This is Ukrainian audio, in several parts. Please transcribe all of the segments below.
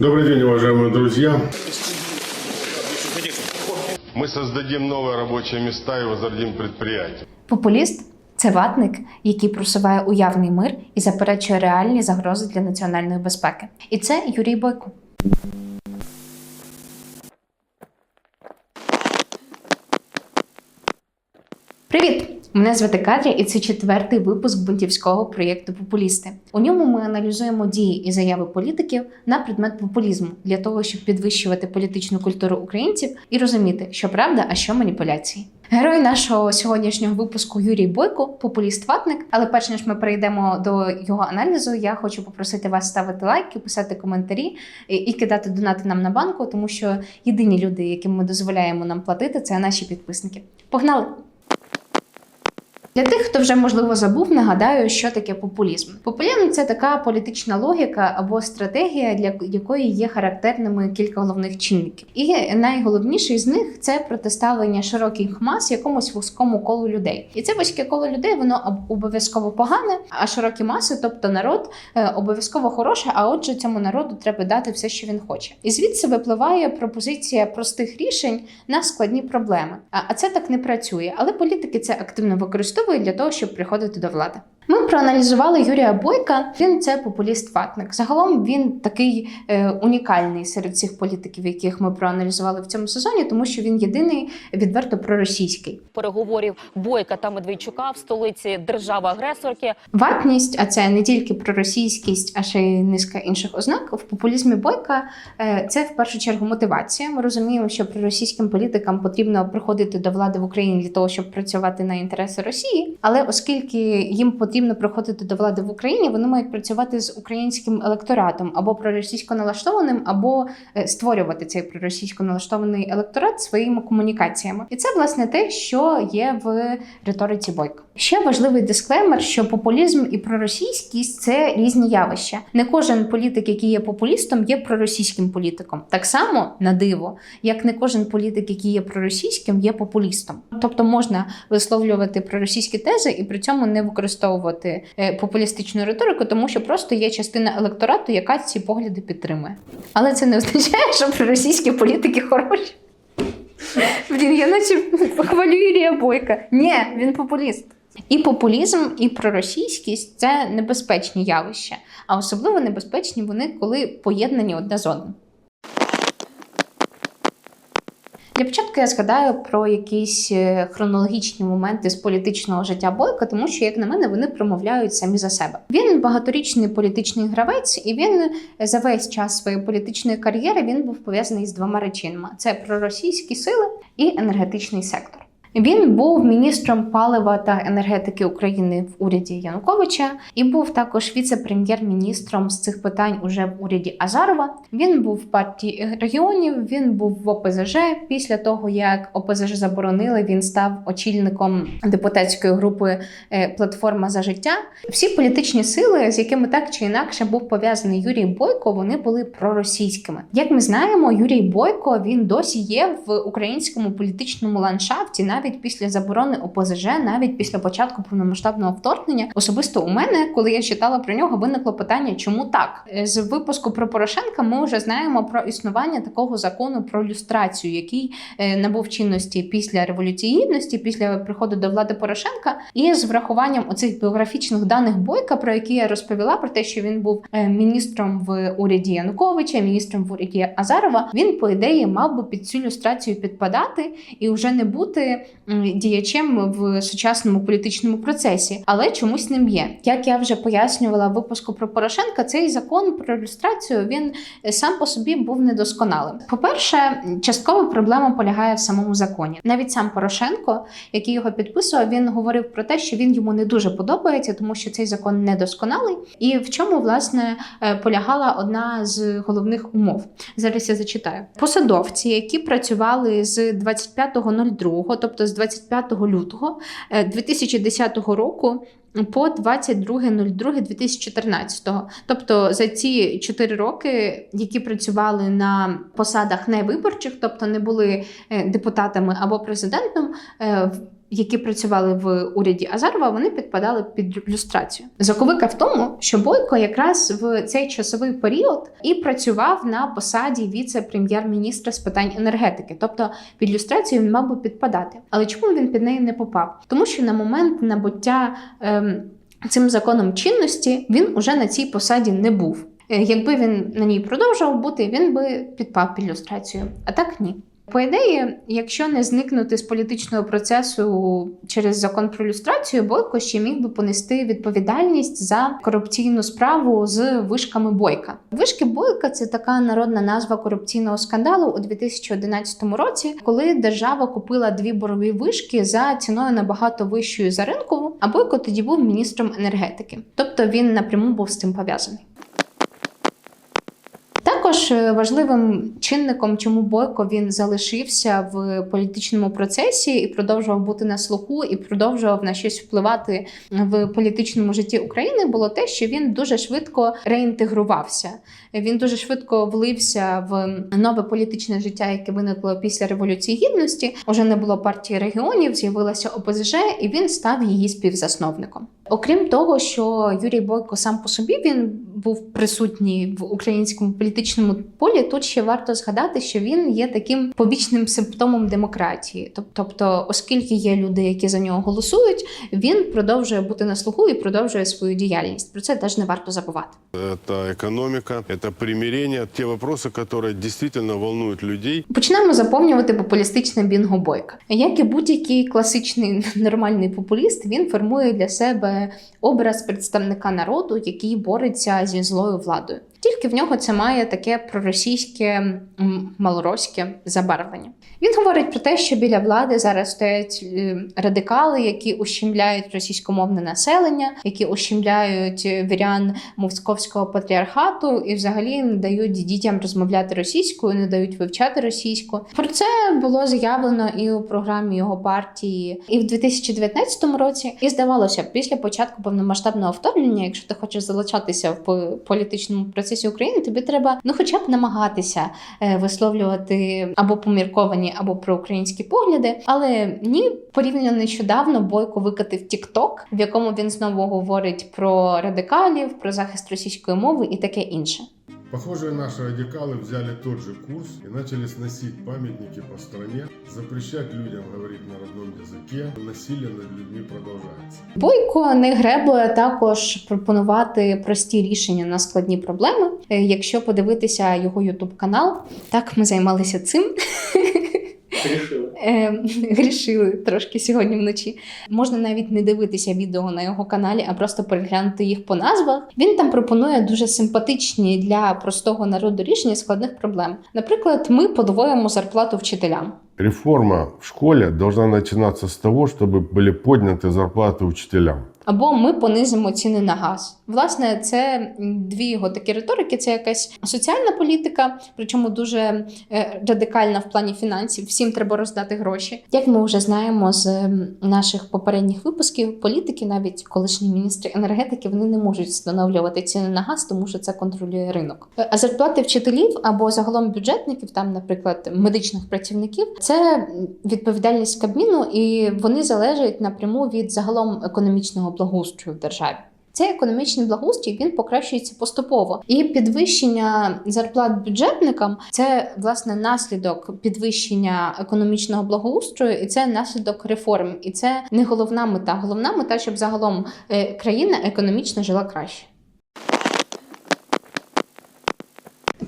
Добрый день, уважаемые друзья. Мы создадим новые рабочие места и возродим предприятия. Популіст це ватник, який просуває уявний мир і заперечує реальні загрози для національної безпеки. І це Юрій Бойко. Мене звати Катря, і це четвертий випуск бунтівського проєкту Популісти. У ньому ми аналізуємо дії і заяви політиків на предмет популізму для того, щоб підвищувати політичну культуру українців і розуміти, що правда, а що маніпуляції. Герой нашого сьогоднішнього випуску Юрій Бойко, популіст ватник. Але перш ніж ми перейдемо до його аналізу, я хочу попросити вас ставити лайки, писати коментарі і кидати донати нам на банку, тому що єдині люди, яким ми дозволяємо нам платити, це наші підписники. Погнали! Для тих, хто вже можливо забув, нагадаю, що таке популізм. Популізм це така політична логіка або стратегія, для якої є характерними кілька головних чинників. І найголовніший з них це протиставлення широких мас якомусь вузькому колу людей. І це вузьке коло людей, воно обов'язково погане, а широкі маси, тобто народ, е, обов'язково хороше. А отже, цьому народу треба дати все, що він хоче. І звідси випливає пропозиція простих рішень на складні проблеми. А, а це так не працює. Але політики це активно використовують для того, щоб приходити до влади. Ми проаналізували Юрія Бойка. Він це популіст-ватник. Загалом він такий е, унікальний серед цих політиків, яких ми проаналізували в цьому сезоні, тому що він єдиний відверто проросійський. переговорів Бойка та Медведчука в столиці держави-агресорки. Ватність, а це не тільки проросійськість, а ще й низка інших ознак. В популізмі Бойка е, це в першу чергу мотивація. Ми розуміємо, що проросійським політикам потрібно приходити до влади в Україні для того, щоб працювати на інтереси Росії. Але оскільки їм потрібно приходити до влади в Україні, вони мають працювати з українським електоратом або проросійсько налаштованим, або е, створювати цей проросійсько налаштований електорат своїми комунікаціями. І це власне те, що є в риториці Бойка. Ще важливий дисклеймер, що популізм і проросійськість це різні явища. Не кожен політик, який є популістом, є проросійським політиком. Так само на диво, як не кожен політик, який є проросійським, є популістом. Тобто можна висловлювати проросійські тези і при цьому не використовувати е, популістичну риторику, тому що просто є частина електорату, яка ці погляди підтримує. Але це не означає, що проросійські політики хороші. Блін, я наче похвалю Юрія Бойка. Ні, він популіст. І популізм, і проросійськість це небезпечні явища, а особливо небезпечні вони, коли поєднані одне з одним. Для початку я згадаю про якісь е, хронологічні моменти з політичного життя Бойка, тому що, як на мене, вони промовляють самі за себе. Він багаторічний політичний гравець, і він за весь час своєї політичної кар'єри він був пов'язаний з двома речинами: це проросійські сили і енергетичний сектор. Він був міністром палива та енергетики України в уряді Януковича і був також віце-прем'єр-міністром з цих питань уже в уряді Азарова. Він був в партії регіонів. Він був в ОПЗЖ. Після того як ОПЗЖ заборонили, він став очільником депутатської групи е, Платформа за життя. Всі політичні сили, з якими так чи інакше був пов'язаний Юрій Бойко, вони були проросійськими. Як ми знаємо, Юрій Бойко він досі є в українському політичному ландшафті, навіть після заборони ОПЗЖ, навіть після початку повномасштабного вторгнення. Особисто у мене, коли я читала про нього, виникло питання, чому так Е, з випуску про Порошенка. Ми вже знаємо про існування такого закону про люстрацію, який е, набув чинності після революції гідності, після приходу до влади Порошенка, і з врахуванням оцих біографічних даних Бойка, про які я розповіла, про те, що він був е, міністром в уряді Януковича, міністром в уряді Азарова. Він, по ідеї, мав би під цю люстрацію підпадати і вже не бути діячем в сучасному політичному процесі, але чомусь ним є. Як я вже пояснювала в випуску про Порошенка, цей закон про люстрацію він е, сам по собі був недосконалим. По-перше, часткова проблема полягає в самому законі. Навіть сам Порошенко, який його підписував, він говорив про те, що він йому не дуже подобається, тому що цей закон недосконалий. І в чому власне е, полягала одна з головних умов. Зараз я зачитаю. Посадовці, які працювали з 25.02, тобто з 25 лютого е, 2010 року. По 22.02.2014. Тобто за ці 4 роки, які працювали на посадах невиборчих, тобто не були е, депутатами або президентом, е, які працювали в уряді Азарова, вони підпадали під люстрацію. Заковика в тому, що Бойко якраз в цей часовий період і працював на посаді віце-прем'єр-міністра з питань енергетики, тобто під люстрацію він мав би підпадати. Але чому він під неї не попав? Тому що на момент набуття ем, цим законом чинності він уже на цій посаді не був. Е, Якби він на ній продовжував бути, він би підпав під люстрацію. А так ні. По ідеї, якщо не зникнути з політичного процесу через закон про люстрацію, Бойко ще міг би понести відповідальність за корупційну справу з вишками Бойка. Вишки Бойка це така народна назва корупційного скандалу у 2011 році, коли держава купила дві борові вишки за ціною набагато вищою за ринкову, а Бойко тоді був міністром енергетики, тобто він напряму був з цим пов'язаний. Е, важливим чинником, чому Бойко він залишився в політичному процесі і продовжував бути на слуху, і продовжував на щось впливати в політичному житті України, було те, що він дуже швидко реінтегрувався. Він дуже швидко влився в нове політичне життя, яке виникло після революції гідності. Уже не було партії регіонів, з'явилася ОПЗЖ, і він став її співзасновником. Окрім того, що Юрій Бойко сам по собі він був присутній в українському політичному полі. Тут ще варто згадати, що він є таким побічним симптомом демократії. Тоб- Тобто, оскільки є люди, які за нього голосують, він продовжує бути на слуху і продовжує свою діяльність. Про це теж не варто забувати. Это экономика, это примирение, те вопросы, которые действительно волнуют людей. Почнемо заповнювати популістичне бінго бойка. Як і будь-який класичний нормальний популіст, він формує для себе образ представника народу, який бореться зі злою владою. Тільки в нього це має таке проросійське малороське забарвлення. Він говорить про те, що біля влади зараз стоять е, радикали, які ущемляють російськомовне населення, які ущемляють е, вірян московського патріархату і взагалі не дають дітям розмовляти російською, не дають вивчати російську. Про це було заявлено і у програмі його партії, і в 2019 році. І здавалося, після початку повномасштабного вторгнення, якщо ти хочеш залишатися в політичному процесі України, тобі треба ну, хоча б намагатися е, висловлювати або помірковані, або проукраїнські погляди. Але ні, порівняно нещодавно Бойко викатив Тікток, в якому він знову говорить про радикалів, про захист російської мови і таке інше. Похоже, наши радикалы взяли тот же курс и начали сносить памятники по стране, запрещать людям говорить на родном языке. Насилие над людьми продолжается. Бойко не греблує також пропонувати прості рішення на складні проблеми. Е, Якщо подивитися його ютуб канал, так ми займалися цим. Е, Грішили трошки сьогодні вночі. Можна навіть не дивитися відео на його каналі, а просто переглянути їх по назвах. Він там пропонує дуже симпатичні для простого народу рішення складних проблем. Наприклад, ми подвоїмо зарплату вчителям. Реформа в школе должна начинаться с того, чтобы были подняты зарплаты учителям. Або ми понизимо ціни на газ. Власне, це дві його такі риторики. Це якась соціальна політика, причому дуже е, радикальна в плані фінансів. Всім треба роздати гроші. Як ми вже знаємо з наших попередніх випусків, політики, навіть колишні міністри енергетики, вони не можуть встановлювати ціни на газ, тому що це контролює ринок. Е, А зарплати вчителів або загалом бюджетників, там, наприклад, медичних працівників, це відповідальність Кабміну, і вони залежать напряму від загалом економічного благоустрою в державі. Цей економічний благоустрій він покращується поступово, і підвищення зарплат бюджетникам це власне наслідок підвищення економічного благоустрою, і це наслідок реформ. І це не головна мета. Головна мета, щоб загалом е, країна економічно жила краще.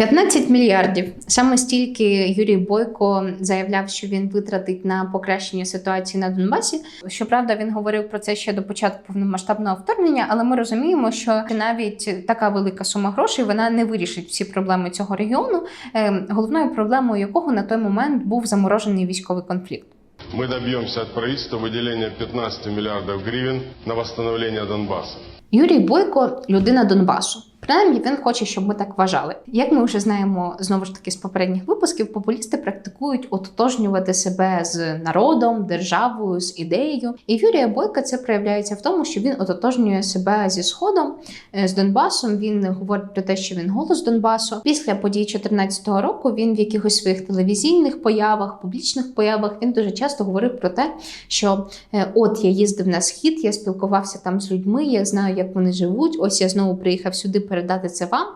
15 мільярдів. Саме стільки Юрій Бойко заявляв, що він витратить на покращення ситуації на Донбасі. Щоправда, він говорив про це ще до початку повномасштабного вторгнення, але ми розуміємо, що навіть така велика сума грошей вона не вирішить всі проблеми цього регіону, е, головною проблемою якого на той момент був заморожений військовий конфлікт. Мы добьемся от правительства выделения 15 миллиардов гривен на восстановление Донбасса. Юрій Бойко людина Донбасу. Принаймні, він хоче, щоб ми так вважали. Як ми вже знаємо знову ж таки з попередніх випусків, популісти практикують ототожнювати себе з народом, державою, з ідеєю. І в Юрія Бойка це проявляється в тому, що він ототожнює себе зі сходом, е, з Донбасом. Він говорить про те, що він голос Донбасу. Після подій 2014 року він в якихось своїх телевізійних появах, публічних появах він дуже часто говорив про те, що е, от я їздив на схід, я спілкувався там з людьми, я знаю, як вони живуть. Ось я знову приїхав сюди передати це вам.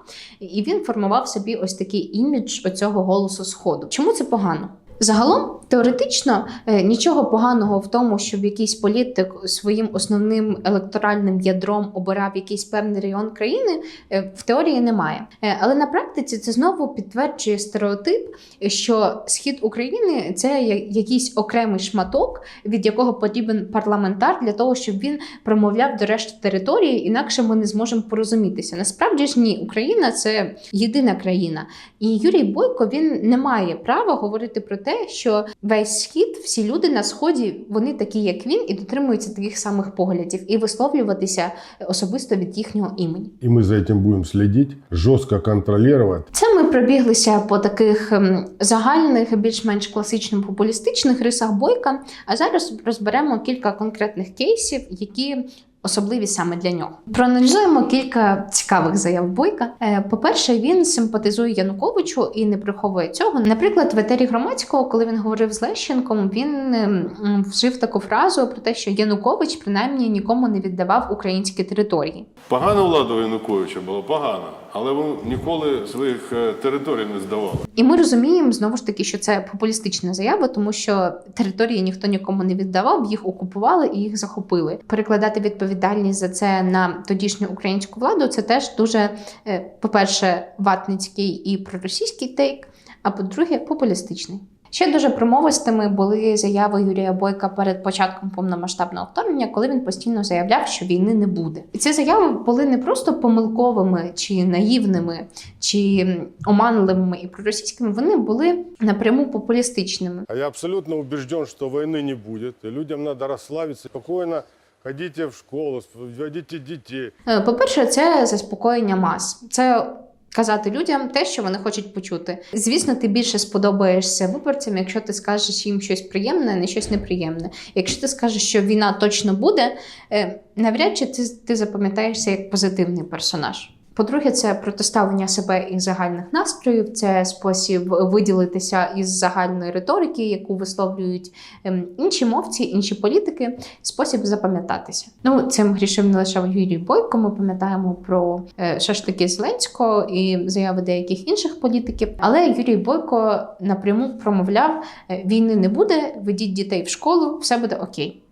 І він формував собі ось такий імідж оцього голосу сходу. Чому це погано? Загалом теоретично е, нічого поганого в тому, щоб якийсь політик своїм основним електоральним ядром обирав якийсь певний район країни, е, в теорії немає. Е, Але на практиці це знову підтверджує стереотип, що схід України це якийсь окремий шматок, від якого потрібен парламентар для того, щоб він промовляв до решти території, інакше ми не зможемо порозумітися. Насправді ж ні, Україна це єдина країна. І Юрій Бойко він не має права говорити про те, що весь схід, всі люди на сході, вони такі, як він, і дотримуються таких самих поглядів, і висловлюватися особисто від їхнього імені. И мы за этим будем следить, жестко контролировать. Це ми пробіглися по таких ем, загальних, більш-менш класичних популістичних рисах бойка. А зараз розберемо кілька конкретних кейсів, які. Особливі саме для нього проаналізуємо кілька цікавих заяв бойка. Е, По-перше, він симпатизує Януковичу і не приховує цього. Наприклад, в етері громадського, коли він говорив з Лещенком, він ем, вжив таку фразу про те, що Янукович принаймні нікому не віддавав українські території. Погана влада Януковича була погана, але вони ніколи своїх е, територій не здавали. І ми розуміємо знову ж таки, що це популістична заява, тому що території ніхто нікому не віддавав, їх окупували і їх захопили. Перекладати відповідальність за це на тодішню українську владу це теж дуже, е, по-перше, ватницький і проросійський тейк, а по-друге, популістичний. Ще дуже промовистими були заяви Юрія Бойка перед початком повномасштабного вторгнення, коли він постійно заявляв, що війни не буде. І ці заяви були не просто помилковими чи наївними, чи оманливими і проросійськими, вони були напряму популістичними. А я абсолютно убежден, что войны не будет. И людям надо расслабиться, спокойно ходите в школу, вводите детей. Е, По-перше, це заспокоєння мас. Це казати людям те, що вони хочуть почути. Звісно, ти більше сподобаєшся виборцям, якщо ти скажеш їм щось приємне, не щось неприємне. Якщо ти скажеш, що війна точно буде, е, навряд чи ти, ти запам'ятаєшся як позитивний персонаж. По-друге, це протиставлення себе із загальних настроїв, це спосіб виділитися із загальної риторики, яку висловлюють ем, інші мовці, інші політики, спосіб запам'ятатися. Ну, цим грішив не лише Юрій Бойко. Ми пам'ятаємо про е, шашлики Зеленського і заяви деяких інших політиків. Але Юрій Бойко напряму промовляв: е, війни не буде, ведіть дітей в школу, все буде окей.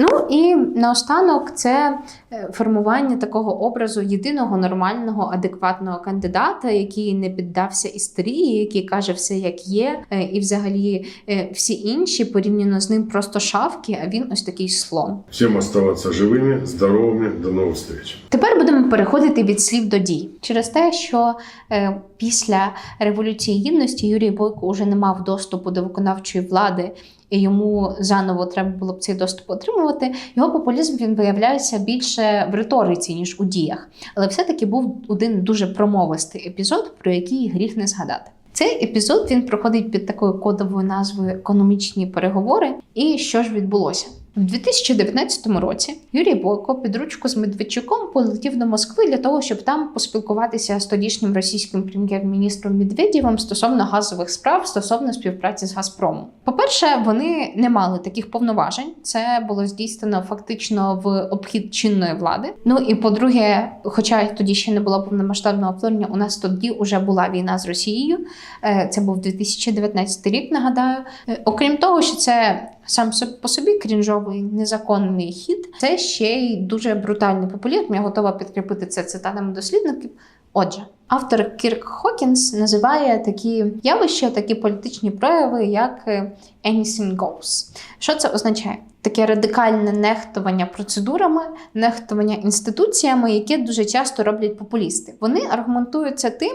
Ну і наостанок це е, формування такого образу єдиного нормального, адекватного кандидата, який не піддався істерії, який каже все як є, е, і взагалі е, всі інші порівняно з ним просто шавки, а він ось такий слон. Всем оставаться живыми, здоровыми. До новых встреч. Тепер будемо переходити від слів до дій через те, що е, після революції гідності Юрій Бойко вже не мав доступу до виконавчої влади. і йому заново треба було б цей доступ отримувати. Його популізм він виявляється більше в риториці, ніж у діях. Але все-таки був один дуже промовистий епізод, про який гріх не згадати. Цей епізод він проходить під такою кодовою назвою економічні переговори. І що ж відбулося? В 2019 році Юрій Бойко під ручку з Медведчуком полетів до Москви для того, щоб там поспілкуватися з тодішнім російським прем'єр-міністром Медведєвим стосовно газових справ стосовно співпраці з Газпромом. По-перше, вони не мали таких повноважень. Це було здійснено фактично в обхід чинної влади. Ну і по-друге, хоча тоді ще не було повномасштабного вторгнення, у нас тоді вже була війна з Росією. Е, Це був 2019 рік. Нагадаю, Е, окрім того, що це сам по собі крінжовий незаконний хід, це ще й дуже брутальний популізм. Я готова підкріпити це цитатами дослідників. Отже, автор Кірк Хокінс називає такі явища, такі політичні прояви, як е, anything goes. Що це означає? Таке радикальне нехтування процедурами, нехтування інституціями, які дуже часто роблять популісти. Вони аргументуються тим,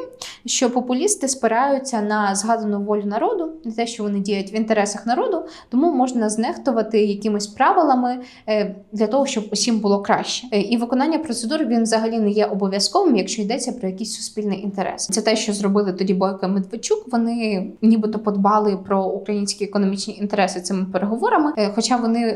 що популісти спираються на згадану волю народу, на те, що вони діють в інтересах народу, тому можна знехтувати якимись правилами е, для того, щоб усім було краще. Е, І виконання процедур він взагалі не є обов'язковим, якщо йдеться про якийсь суспільний інтерес. Це те, що зробили тоді Бойко і Медведчук. Вони нібито подбали про українські економічні інтереси цими переговорами, е, хоча вони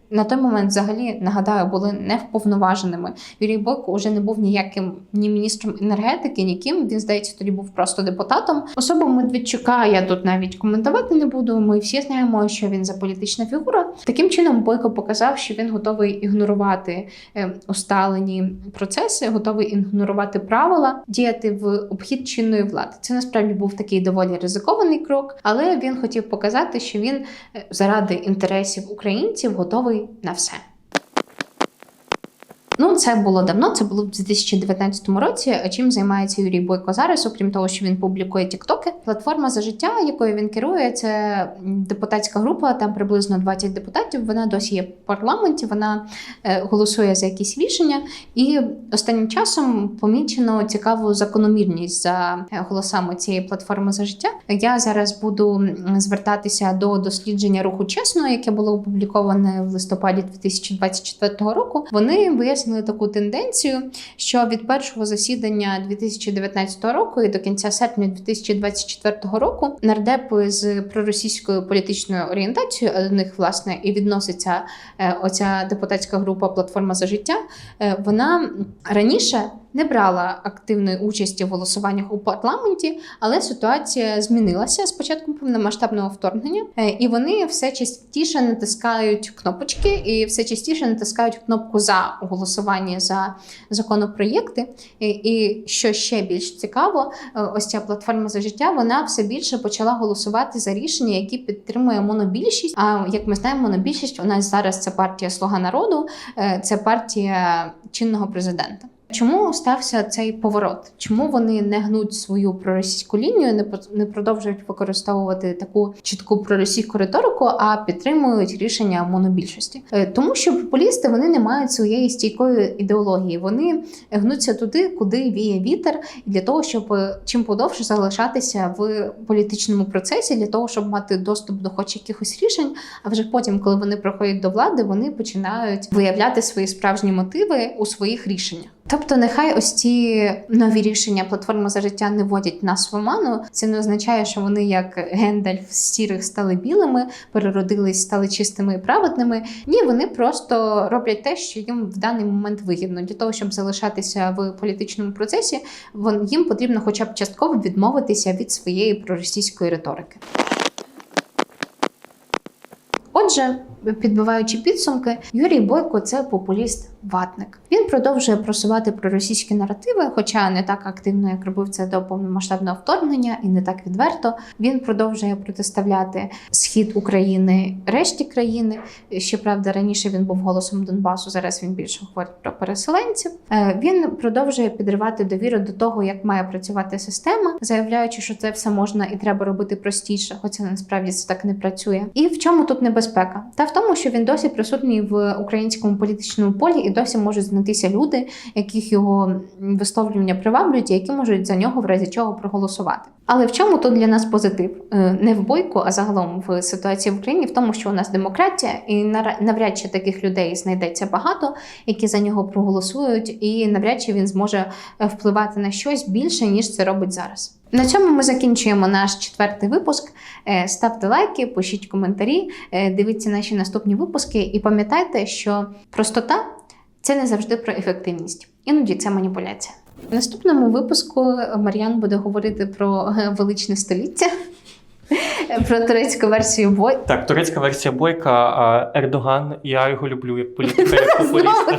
на той момент взагалі нагадаю були невповноваженими. Юрій Бойко вже не був ніяким ні міністром енергетики, ніким. Він здається, тоді був просто депутатом. Особу Медведчука я тут навіть коментувати не буду. Ми всі знаємо, що він за політична фігура. Таким чином, Бойко показав, що він готовий ігнорувати е, усталені процеси, готовий ігнорувати правила, діяти в обхід чинної влади. Це насправді був такий доволі ризикований крок, але він хотів показати, що він е, заради інтересів українців готовий на все. Ну, це було давно, це було в 2019 році. Чим займається Юрій Бойко зараз, окрім того, що він публікує тіктоки. Платформа за життя, якою він керує, це депутатська група, там приблизно 20 депутатів. Вона досі є в парламенті, вона е, голосує за якісь рішення. І останнім часом помічено цікаву закономірність за е, голосами цієї платформи за життя. Я зараз буду звертатися до дослідження руху чесно, яке було опубліковане в листопаді 2024 року. Вони вияснили таку тенденцію, що від першого засідання 2019 року і до кінця серпня 2024 року нардепи з проросійською політичною орієнтацією, до них власне і відноситься е, оця депутатська група Платформа за життя. е, Вона раніше не брала активної участі в голосуваннях у парламенті, але ситуація змінилася з початком повномасштабного вторгнення, Е, і вони все частіше натискають кнопочки і все частіше натискають кнопку за у голосуванні за законопроєкти. І, і що ще більш цікаво, е, ось ця платформа за життя вона все більше почала голосувати за рішення, які підтримує монобільшість. А як ми знаємо, монобільшість у нас зараз це партія Слуга народу, е, це партія чинного президента. Чому стався цей поворот? Чому вони не гнуть свою проросійську лінію, не продовжують використовувати таку чітку проросійську риторику, а підтримують рішення монобільшості? Е, Тому що популісти вони не мають своєї стійкої ідеології. Вони гнуться туди, куди віє вітер, для того, щоб е, чим подовше залишатися в політичному процесі, для того, щоб мати доступ до хоч якихось рішень. А вже потім, коли вони приходять до влади, вони починають виявляти свої справжні мотиви у своїх рішеннях. Тобто, нехай ось ці нові рішення платформи за життя не вводять нас в оману. Це не означає, що вони як Гендальф сірих стали білими, переродились, стали чистими і праведними. Ні, вони просто роблять те, що їм в даний момент вигідно. Для того, щоб залишатися в політичному процесі, їм потрібно, хоча б частково відмовитися від своєї проросійської риторики. Отже, підбиваючи підсумки, Юрій Бойко це популіст-ватник. Він продовжує просувати проросійські наративи, хоча не так активно, як робив це до повномасштабного вторгнення, і не так відверто. Він продовжує протиставляти схід України решті країни. Щоправда, раніше він був голосом Донбасу. Зараз він більше говорить про переселенців. Е, Він продовжує підривати довіру до того, як має працювати система, заявляючи, що це все можна і треба робити простіше, хоча насправді це так не працює. І в чому тут небезпека? Та тому, що він досі присутній в українському політичному полі, і досі можуть знайтися люди, яких його висловлювання приваблюють, і які можуть за нього в разі чого проголосувати. Але в чому тут для нас позитив? Е, Не в бойку, а загалом в ситуації в Україні, в тому, що у нас демократія, і навряд чи таких людей знайдеться багато, які за нього проголосують, і навряд чи він зможе е, впливати на щось більше, ніж це робить зараз. На цьому ми закінчуємо наш четвертий випуск. Е, Ставте лайки, пишіть коментарі, е, дивіться наші наступні випуски і пам'ятайте, що простота це не завжди про ефективність. Іноді це маніпуляція. В наступному випуску Мар'ян буде говорити про е, величне століття, про турецьку версію бой. Так, турецька версія бойка, Ердоган, я його люблю як політика, як популіста.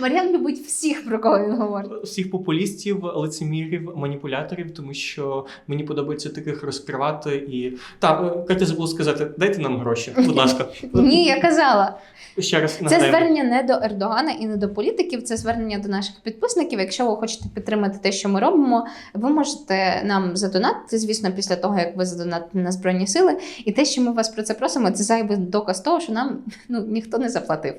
Мар'ян любить всіх, про кого він говорить. всіх популістів, лицемірів, маніпуляторів, тому що мені подобається таких розкривати і та е, Катя забула сказати, дайте нам гроші, будь ласка. Ні, я казала. Ще раз Це звернення не до Ердогана і не до політиків, це звернення до наших підписників. Якщо ви хочете підтримати те, що ми робимо, ви можете нам задонатити, звісно, після того як ви задонатите на збройні сили. І те, що ми вас про це просимо, це зайвий доказ того, що нам ну ніхто не заплатив.